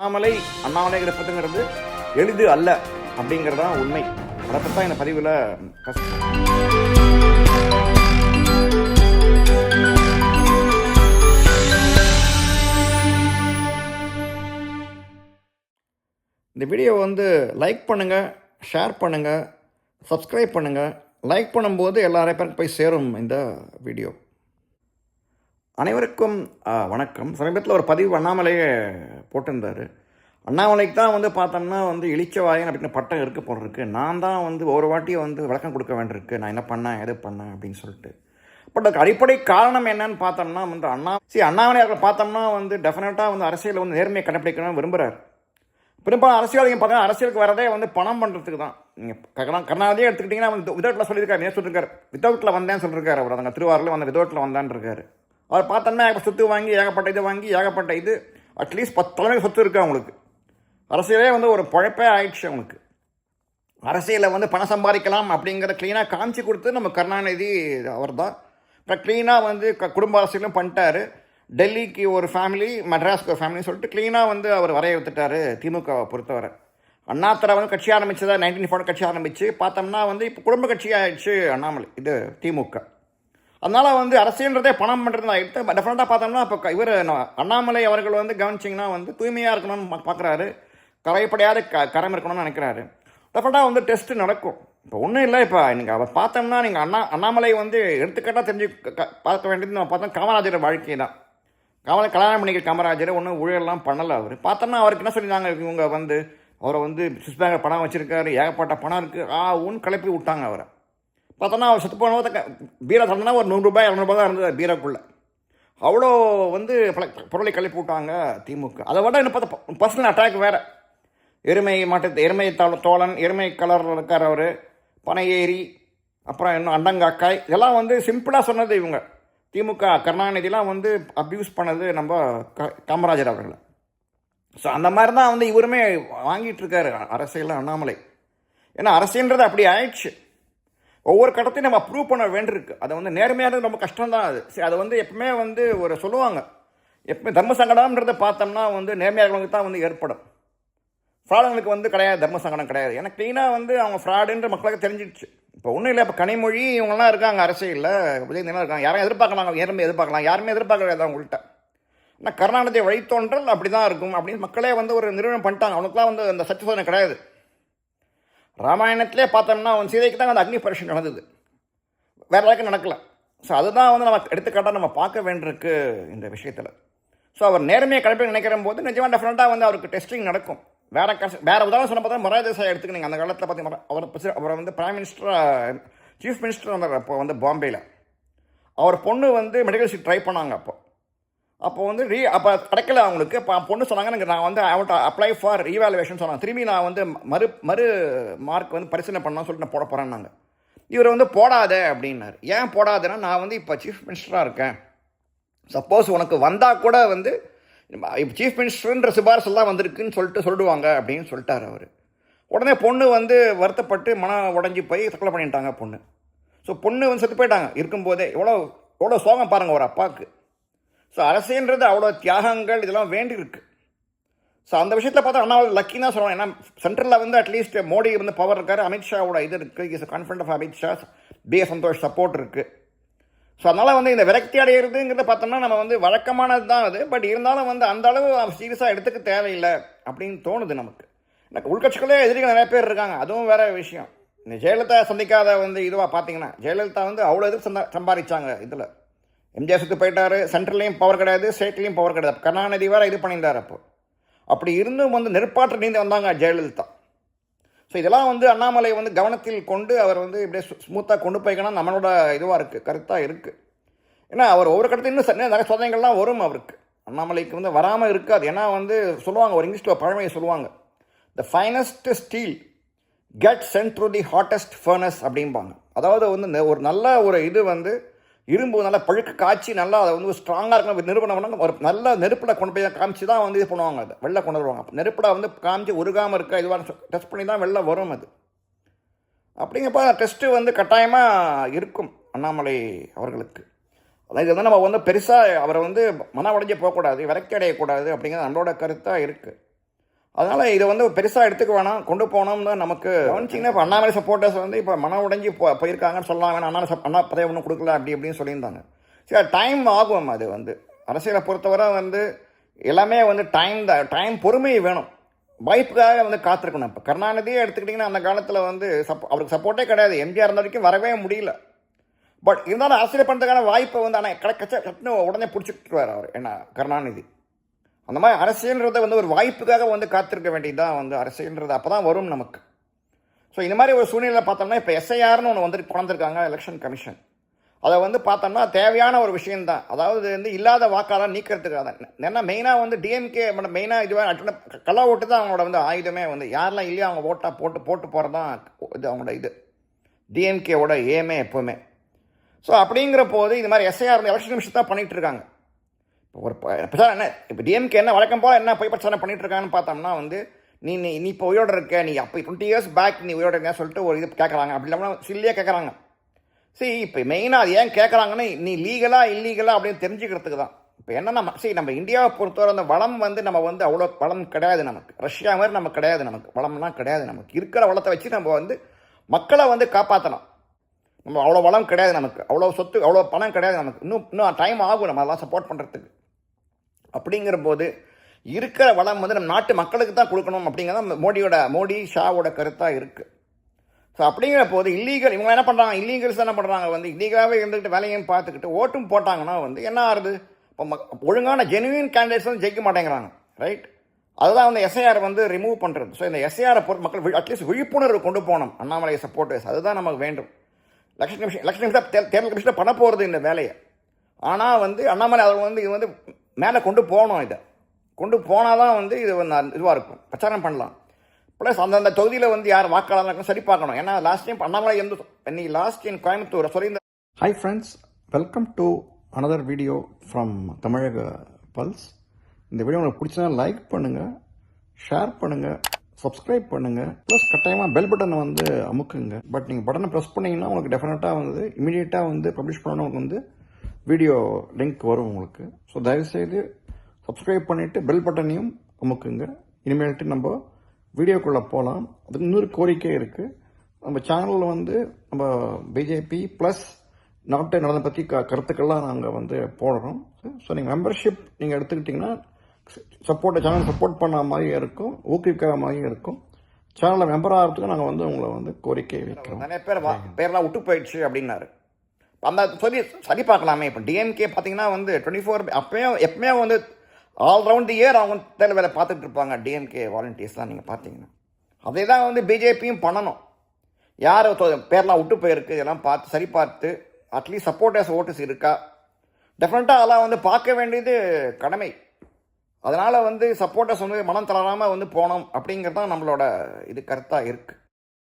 அண்ணாமலை அண்ணாமலை இருப்பதுங்கிறது எளிது அல்ல அப்படிங்கிறது தான் உண்மை. அதை பற்றி தான் இந்த பதிவில் இந்த வீடியோ வந்து லைக் பண்ணுங்கள் ஷேர் பண்ணுங்கள் சப்ஸ்கிரைப் பண்ணுங்கள் லைக் பண்ணும்போது எல்லாரையும் பேருக்கு போய் சேரும் இந்த வீடியோ அனைவருக்கும் ஆ, வணக்கம். சமீபத்தில் ஒரு பதிவு அண்ணாமலையே போட்டிருந்தார். அண்ணாமலைக்கு தான் வந்து பார்த்தோம்னா வந்து இளிச்சவாயன் அப்படின்னு பட்டம் இருக்க போடுறதுக்கு நான் தான் வந்து ஒரு வாட்டியும் வந்து விளக்கம் கொடுக்க வேண்டியிருக்கு. நான் என்ன பண்ணேன் எது பண்ணேன் அப்படின்னு சொல்லிட்டு. பட் அதுக்கு அடிப்படை காரணம் என்னன்னு பார்த்தோம்னா வந்து அண்ணா சரி அண்ணாமலை பார்த்தோம்னா வந்து டெஃபினட்டாக வந்து அரசியலில் வந்து நேர்மையை கடைப்பிடிக்கணும்னு விரும்புகிறார் பெரும்பாலும் அரசியல் பார்த்தீங்கன்னா அரசியலுக்கு வரதே வந்து பணம் பண்ணுறதுக்கு தான். நீங்கள் கருணா எடுத்துக்கிட்டிங்கன்னா வந்து விதவுட்டில் சொல்லியிருக்காரு நேற்று சொல்லியிருக்காரு. விதவுட்டில் வந்தேன்னு சொல்லியிருக்காரு அவர். அங்கே திருவாரூரில் வந்த விதவுட்டில் வந்தான்னு இருக்காரு. அவர் பார்த்தோம்னா ஏகப்பட்ட சொத்து வாங்கி ஏகப்பட்ட இது வாங்கி ஏகப்பட்ட இது. அட்லீஸ்ட் பத்து தலைமை சொத்து இருக்குது அவங்களுக்கு. அரசியலே வந்து ஒரு பழப்பே ஆயிடுச்சு அவனுக்கு அரசியலில் வந்து பணம் சம்பாதிக்கலாம் அப்படிங்கிறத க்ளீனாக காமிச்சு கொடுத்து நம்ம கருணாநிதி அவர் தான் இப்போ க்ளீனாக வந்து க- குடும்ப அரசியலும் பண்ணிட்டாரு. டெல்லிக்கு ஒரு ஃபேமிலி மெட்ராஸ்க்கு ஒரு ஃபேமிலின்னு சொல்லிட்டு க்ளீனாக வந்து அவர் வரைய வித்துட்டாரு திமுகவை பொறுத்தவரை. அண்ணாத்தரை வந்து கட்சி ஆரம்பிச்சதா நைன்டீன் ஃபோர் கட்சி ஆரம்பிச்சு பார்த்தோம்னா வந்து இப்போ குடும்ப கட்சி ஆயிடுச்சு அண்ணாமலை இது திமுக. அதனால் வந்து அரசியல்ன்றதே பணம் பண்ணுறது எடுத்து டெஃபினட்டாக பார்த்தோம்னா இப்போ இவர் அண்ணாமலை அவர்கள் வந்து கவனிச்சிங்கன்னா வந்து தூய்மையாக இருக்கணும்னு பார்க்குறாரு கரைப்படையாத க கரம் இருக்கணும்னு நினைக்கிறாரு. டெஃபினட்டாக வந்து டெஸ்ட்டு நடக்கும். இப்போ ஒன்றும் இல்லை இப்போ நீங்கள் அவர் பார்த்தோம்னா நீங்கள் அண்ணா அண்ணாமலை வந்து எடுத்துக்காட்டாக தெரிஞ்சு க- பார்க்க வேண்டியது நம்ம பார்த்தோம் காமராஜர் வாழ்க்கை தான் காமரா கல்யாணம் பண்ணிக்கிற காமராஜர் ஒன்றும் ஊழல்லாம் பண்ணலை அவர். பார்த்தோம்னா அவருக்கு என்ன சொல்லியிருந்தாங்க இவங்க வந்து அவரை வந்து சுவிஸ் பேங்கில் பணம் வச்சுருக்காரு ஏகப்பட்ட பணம் இருக்குது ஆ ஊன்னு கிளப்பி விட்டாங்க அவரை. பார்த்தோன்னா அவர் செத்து போனவங்க பீரை தந்தனா ஒரு நூறுரூபாய் இரநூறுபா தான் இருந்தது பீராக்குள்ளே. அவ்வளோ வந்து பொருளை கிளப்பி விட்டாங்க திமுக. அதை விட என்ன பார்த்தா பர்சனல் அட்டாக் வேறு. எருமை மாட்டு எருமை தோழன் எருமை கலரில் இருக்கார் அவர். பனை ஏரி அப்புறம் இன்னும் அண்டங்காக்காய். இதெல்லாம் வந்து சிம்பிளாக சொன்னது இவங்க. திமுக கருணாநிதிலாம் வந்து அப்யூஸ் பண்ணது நம்ம க காமராஜர் அவர்களை. ஸோ அந்த மாதிரி தான் வந்து இவருமே வாங்கிட்டு இருக்காரு அரசியலில் அண்ணாமலை. ஏன்னா அரசியல்ன்றது அப்படி ஆயிடுச்சு. ஒவ்வொரு கட்டத்தையும் நம்ம அப்ரூவ் பண்ண வேண்டியிருக்கு. அதை வந்து நேர்மையானது ரொம்ப கஷ்டம் தான் அது. சரி அதை வந்து எப்பவுமே வந்து ஒரு சொல்லுவாங்க. எப்பவுமே தர்ம சங்கடம்ன்றதை பார்த்தோம்னா வந்து நேர்மையாளர்களுக்கு தான் வந்து ஏற்படும். ஃப்ராடுங்களுக்கு வந்து கிடையாது தர்ம சங்கடம் கிடையாது. ஏன்னா க்ளீனாக வந்து அவங்க ஃப்ராடுன்ற மக்களுக்கு தெரிஞ்சிடுச்சு. இப்போ ஒன்றும் இல்லை இப்போ கனிமொழி இவங்கெல்லாம் இருக்காங்க அரசியலில். உதயநிதிலாம் இருக்காங்க. யாரும் எதிர்பார்க்கலாம் நேர்மை எதிர்பார்க்கலாம். யாருமே எதிர்பார்க்கறது அவங்கள்ட்ட. ஆனால் கருணாநிதி வழித்தோன்றல் அப்படி தான் இருக்கும் அப்படின்னு மக்களே வந்து ஒரு நிறுவனம் பண்ணிட்டாங்க. அவனுக்குலாம் வந்து அந்த சத்திய சோதனை கிடையாது. ராமாயணத்திலே பார்த்தோம்னா அவன் சீதைக்கு தான் அந்த அக்னி பரீட்சை நடந்தது. வேறு யாருக்கும் நடக்கலை. ஸோ அதுதான் வந்து நம்ம எடுத்துக்காட்டாக நம்ம பார்க்க வேண்டியிருக்கு இந்த விஷயத்தில். ஸோ அவர் நேர்மையை கடைப்பிடி நினைக்கிற போது நிஜமாக டெஃபினட்டாக வந்து அவருக்கு டெஸ்டிங் நடக்கும். வேறு கஷ வேறு உதாரணம் சொன்ன பார்த்தா மொரார் தேசாய் எடுத்துக்கினீங்க அந்த காலத்தில் பார்த்தீங்கன்னா அவர் அவரை வந்து பிரைம் மினிஸ்டராக சீஃப் மினிஸ்டர் வந்தார் அப்போ வந்து பாம்பேயில் அவர் பொண்ணு வந்து மெடிக்கல் சீட் ட்ரை பண்ணாங்க அப்போ. அப்போ வந்து ரீ அப்போ கிடைக்கல அவங்களுக்கு. இப்போ பொண்ணு சொன்னாங்க எனக்கு நான் வந்து அவன்கிட்ட அப்ளை ஃபார் ரீவேலுவேஷன் சொன்னாங்க. திரும்பி நான் வந்து மறு மறு மார்க் வந்து பரிசீலனை பண்ணான்னு சொல்லிட்டு நான் போட போகிறேன்னாங்க இவர் வந்து போடாத அப்படின்னாரு. ஏன் போடாதேன்னா நான் வந்து இப்போ சீஃப் மினிஸ்டராக இருக்கேன். சப்போஸ் உனக்கு வந்தால் கூட வந்து இப்போ சீஃப் மினிஸ்டர்ன்ற சிபாரிசெல்லாம் வந்திருக்குன்னு சொல்லிட்டு சொல்லிடுவாங்க அப்படின்னு சொல்லிட்டார் அவர். உடனே பொண்ணு வந்து வருத்தப்பட்டு மனம் உடஞ்சி போய் தற்கொலை பண்ணிட்டாங்க பொண்ணு. ஸோ பொண்ணு வந்து செத்து போயிட்டாங்க. இருக்கும்போதே எவ்வளோ எவ்வளோ சோகம் பாருங்கள் ஒரு அப்பாவுக்கு. ஸோ அரசுன்றது அவ்வளோ தியாகங்கள் இதெல்லாம் வேண்டியிருக்கு. ஸோ அந்த விஷயத்தில் பார்த்தா அண்ணா லக்கி தான் சொல்லணும் ஏன்னா சென்ட்ரலில் வந்து அட்லீஸ்ட் மோடி வந்து பவர் இருக்கார் அமித்ஷாவோட இது இருக்குது is confident of Amit Shah B Santhosh support இருக்குது ஸோ அதனால் வந்து இந்த விரக்தி அடைகிறதுங்கிறத பார்த்தோம்னா நம்ம வந்து வழக்கமானது தான் அது. பட் இருந்தாலும் வந்து அந்த அளவு சீரியஸாக எடுத்துக்க தேவையில்லை அப்படின்னு தோணுது நமக்கு. எனக்கு உள்கட்சிகளே எதிரிகள் நிறைய பேர் இருக்காங்க. அதுவும் வேற விஷயம். இந்த ஜெயலலிதா சந்திக்காத வந்து இதுவாக பார்த்தீங்கன்னா ஜெயலலிதா வந்து அவ்வளோ இது சந்தா சம்பாதிச்சாங்க இதில். எம்ஜிஆர் போயிட்டார் போயிட்டாரு. சென்ட்ரல்லையும் பவர் கிடையாது. ஸ்டேட்லேயும் பவர் கிடையாது. கருணாநிதி வேறு இது பண்ணியிருந்தார் அப்போ. அப்படி இருந்தும் வந்து நெருப்பாற்று நீந்து வந்தாங்க ஜெயலலிதா. ஸோ இதெல்லாம் வந்து அண்ணாமலை வந்து கவனத்தில் கொண்டு அவர் வந்து இப்படியே ஸ்மூத்தாக கொண்டு போய்க்கணும் நம்மளோட இதுவாக இருக்குது கருத்தாக இருக்குது ஏன்னா அவர் ஒவ்வொரு கடத்தையும் இன்னும் நிறைய சோதனைகள்லாம் வரும் அவருக்கு. அண்ணாமலைக்கு வந்து வராமல் இருக்காது. ஏன்னா வந்து சொல்லுவாங்க ஒரு இங்கிலீஷில் பழமையை சொல்லுவாங்க. The finest steel get sent through the hottest furnace அப்படிம்பாங்க. அதாவது வந்து ஒரு நல்ல ஒரு இது வந்து இரும்பு நல்லா பழுக்க காய்ச்சி நல்லா அதை வந்து ஸ்ட்ராங்காக இருக்கணும். நிறுவனம் பண்ணாங்க ஒரு நல்ல நெருப்பில் கொண்டு போய் காமிச்சு தான் வந்து இது பண்ணுவாங்க அதை. வெளில கொண்டு வருவாங்க. அப்ப நெருப்பில் வந்து காமிச்சு உருகாமல் இருக்க இதுவாக டெஸ்ட் பண்ணி தான் வெளில வரும் அது. அப்படிங்கப்போ டெஸ்ட்டு வந்து கட்டாயமாக இருக்கும் அண்ணாமலை அவர்களுக்கு. அதாவது இது வந்து நம்ம வந்து பெருசாக அவரை வந்து மன உடைஞ்சு போகக்கூடாது விரக்கி அடையக்கூடாது அப்படிங்கிறது நம்மளோட கருத்தாக இருக்குது அதனால் இதை வந்து பெருசாக எடுத்துக்க வேணாம். கொண்டு போனோம்னு நமக்கு கவனிச்சிங்கன்னா இப்போ அண்ணாமலை சப்போர்ட்டர்ஸ் வந்து இப்போ மனம் உடஞ்சி போ போயிருக்காங்கன்னு சொல்லலாம் வேணாம் அண்ணா சப் அண்ணா பதவி ஒன்றும் கொடுக்கல அப்படி இப்படின்னு சொல்லியிருந்தாங்க. சரி டைம் ஆகும் அது வந்து. அரசியலை பொறுத்தவரை வந்து எல்லாமே வந்து டைம் தான். டைம் பொறுமை வேணும். வாய்ப்புக்காக வந்து காத்திருக்கணும். இப்போ கருணாநிதியே எடுத்துக்கிட்டிங்கன்னா அந்த காலத்தில் வந்து சப்போ அவருக்கு சப்போர்ட்டே கிடையாது. எம்ஜிஆர் இருந்த வரைக்கும் வரவே முடியல. பட் இருந்தாலும் அரசியல் பண்ணுறதுக்கான வாய்ப்பை வந்து ஆனால் கிடைக்கச்ச கட்டுன்னு உடனே பிடிச்சிட்டுருவார் அவர். என்ன கருணாநிதி. அந்த மாதிரி அரசியல்ன்றதை வந்து ஒரு வாய்ப்புக்காக வந்து காத்திருக்க வேண்டியதுதான் வந்து அரசியல்ன்றது அப்போ தான் வரும் நமக்கு. ஸோ இந்த மாதிரி ஒரு சூழ்நிலை பார்த்தோம்னா இப்போ எஸ்ஐஆர்னு ஒன்று வந்து கொண்டிருக்காங்க எலெக்ஷன் கமிஷன் அதை வந்து பார்த்தோம்னா தேவையான ஒரு விஷயந்தான் அதாவது வந்து இல்லாத வாக்காளர் நீக்கிறதுக்காக. தான் ஏன்னா மெயினாக வந்து டிஎம்கே மெயினாக இதுவாக அட்டன கலா ஓட்டு தான் அவங்களோட வந்து ஆயுதமே வந்து. யாரெல்லாம் இல்லையோ அவங்க ஓட்டாக போட்டு போட்டு போகிறது தான் இது அவங்களோட இது. டிஎம்கேவோட ஏமே எப்போவுமே. ஸோ அப்படிங்கிற போது இது மாதிரி எஸ்ஐஆர் எலெக்ஷன் கமிஷன் தான் பண்ணிகிட்டு இருக்காங்க. இப்போ ஒரு பிரச்சாரம் என்ன இப்போ டிஎம்கே என்ன வழக்கம் போல் என்ன போய் பிரச்சனை பண்ணிகிட்டு இருக்காங்கன்னு பார்த்தோம்னா வந்து நீ நீ நீ இப்போ உயிரோடு இருக்க நீ அப்போ டுவெண்ட்டி இயர்ஸ் பேக் நீ உயிரோடு இருக்க சொல்லிட்டு ஒரு இது கேட்குறாங்க அப்படி இல்லாமல் சில்லியாக கேட்குறாங்க சரி இப்போ மெயினாக அது ஏன் கேட்குறாங்கன்னு நீ லீகலா இல்லீகலா அப்படின்னு தெரிஞ்சுக்கிறதுக்கு தான். இப்போ என்னன்னா சரி நம்ம இந்தியாவை பொறுத்தவரை அந்த வளம் வந்து நம்ம வந்து அவ்வளோ வளம் கிடையாது நமக்கு. ரஷ்யா மாதிரி நமக்கு கிடையாது நமக்கு. வளம்லாம் கிடையாது நமக்கு. இருக்கிற வளத்தை வச்சு நம்ம வந்து மக்களை வந்து காப்பாற்றலாம் நம்ம அவ்வளோ வளம் கிடையாது நமக்கு. அவ்வளோ சொத்து அவ்வளோ பணம் கிடையாது நமக்கு. இன்னும் இன்னும் டைம் ஆகும் நம்ம அதெல்லாம் சப்போர்ட் பண்ணுறதுக்கு அப்படிங்கிற போது இருக்கிற வளம் வந்து நம்ம நாட்டு மக்களுக்கு தான் கொடுக்கணும் அப்படிங்கிறத மோடியோட மோடி ஷாவோட கருத்தாக இருக்குது ஸோ அப்படிங்கிற போது இல்லீகல் இவங்க என்ன பண்ணுறாங்க இல்லீகல்ஸ் என்ன பண்ணுறாங்க வந்து இல்லீகலாகவே இருந்துக்கிட்டு வேலையும் பார்த்துக்கிட்டு ஓட்டும் போட்டாங்கன்னா வந்து என்ன ஆகுது இப்போ மக் ஒழுங்கான ஜெனுவின் கேண்டிடேட்ஸ் வந்து ஜெயிக்க மாட்டேங்கிறாங்க ரைட் அதுதான் வந்து எஸ்ஐஆர் வந்து ரிமூவ் பண்ணுறது ஸோ இந்த எஸ்ஐஆரை பொறுத்து மக்கள் அட்லீஸ்ட் விழிப்புணர்வு கொண்டு போகணும் அண்ணாமலை சப்போர்ட்டர்ஸ் அதுதான் நமக்கு வேண்டும் எலெக்ஷன் கமிஷன் எலெக்ஷன் கமிஷன் தேர்தல் கமிஷன் பண்ண போகிறது இந்த வேலையை ஆனால் வந்து அண்ணாமலை அவர் வந்து இது வந்து மேலே கொண்டு போகணும் இதை. கொண்டு போனால் தான் வந்து இது வந்து இதுவாக இருக்கும். பிரச்சாரம் பண்ணலாம். ப்ளஸ் அந்தந்த தொகுதியில் வந்து யார் வாக்காளர் இருக்கும் சரி பார்க்கணும். ஏன்னா லாஸ்ட் டைம் அண்ணாமலை எந்த இன்னைக்கு லாஸ்ட் இன் கோயம்புத்தூர் சொல்லியிருந்த hi friends welcome to another video from தமிழக பல்ஸ் இந்த வீடியோ உங்களுக்கு பிடிச்சதுனா லைக் பண்ணுங்கள் ஷேர் பண்ணுங்கள் சப்ஸ்கிரைப் பண்ணுங்கள் ப்ளஸ் கட்டாயமாக பெல் பட்டனை வந்து அமுக்குங்க. பட் நீங்கள் பட்டனை ப்ரெஸ் பண்ணிங்கன்னா உங்களுக்கு டெஃபினட்டாக வந்து இமீடியட்டாக வந்து பப்ளிஷ் பண்ணணும் உங்களுக்கு வந்து வீடியோ லிங்க் வரும் உங்களுக்கு. ஸோ தயவுசெய்து சப்ஸ்கிரைப் பண்ணிவிட்டு பெல் பட்டனையும் அமுக்குங்க. இனிமேல்ட்டு நம்ம வீடியோக்குள்ளே போகலாம் அதுக்கு இன்னொரு கோரிக்கை இருக்குது நம்ம சேனலில் வந்து நம்ம பிஜேபி ப்ளஸ் நாட்டை நலனை பற்றி க கருத்துக்கள்லாம் நாங்கள் வந்து போடுறோம். ஸோ நீங்கள் மெம்பர்ஷிப் நீங்கள் எடுத்துக்கிட்டிங்கன்னா சப்போர்ட் சேனல் சப்போர்ட் பண்ண மாதிரியும் இருக்கும். ஊக்குவிக்கிற மாதிரியும் இருக்கும். சேனலில் மெம்பர் ஆகிறதுக்கு நாங்கள் வந்து உங்களை வந்து கோரிக்கை வைக்கிறோம். நிறைய பேர் பேர்லாம் விட்டு போயிடுச்சு அப்படின்னாரு. அந்த சொல்லி சரி பார்க்கலாமே. இப்போ டிஎம்கே பார்த்தீங்கன்னா வந்து டுவெண்ட்டி ஃபோர் அப்பயும் எப்பவுமே வந்து ஆல் ரவுண்ட் இயர் அவங்க தேர்தல் வேலை பார்த்துட்டு இருப்பாங்க. டிஎம்கே வாலண்டியர்ஸ்லாம் நீங்கள் பார்த்தீங்கன்னா அதே தான் வந்து பிஜேபியும் பண்ணணும். யார் பேர்லாம் விட்டு போயிருக்கு இதெல்லாம் பார்த்து சரி பார்த்து அட்லீஸ்ட் சப்போர்ட்டர்ஸ் ஓட்டர்ஸ் இருக்கா? டெஃபினட்டாக அதெல்லாம் வந்து பார்க்க வேண்டியது கடமை. அதனால் வந்து சப்போர்ட்டர்ஸ் வந்து மனம் தளராமல் வந்து போனோம் அப்படிங்கிறது தான் நம்மளோட இது கருத்தாக இருக்குது